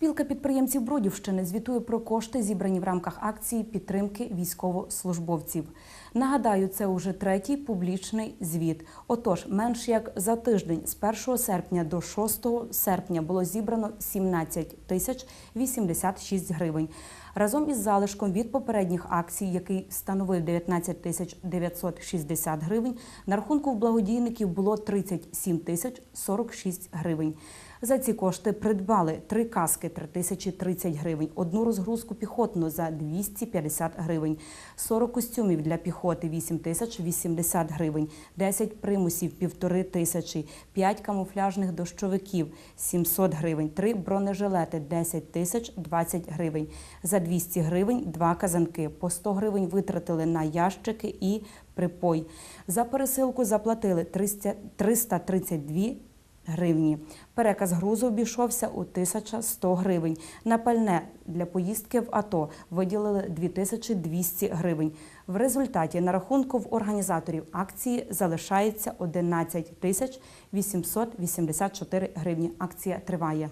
Спілка підприємців Бродівщини звітує про кошти, зібрані в рамках акції підтримки військовослужбовців. Нагадаю, це уже третій публічний звіт. Отож, менш як за тиждень з 1 серпня до 6 серпня було зібрано 17 тисяч 86 гривень. Разом із залишком від попередніх акцій, який становив 19 тисяч 960 гривень, на рахунку в благодійників було 37 тисяч 46 гривень. За ці кошти придбали три каски 3030 гривень, одну розгрузку піхотну за 250 гривень, 40 костюмів для піхоти 8 тисяч 80 гривень, 10 примусів півтори тисячі, 5 камуфляжних дощовиків 700 гривень, 3 бронежилети 10 тисяч 20 гривень. За 200 гривень два казанки. По 100 гривень витратили на ящики і припой. За пересилку заплатили 300 332 гривні. Переказ грузу обійшовся у 1100 гривень. На пальне для поїздки в АТО виділили 2200 гривень. В результаті на рахунку в організаторів акції залишається 11 тисяч 884 гривні. Акція триває.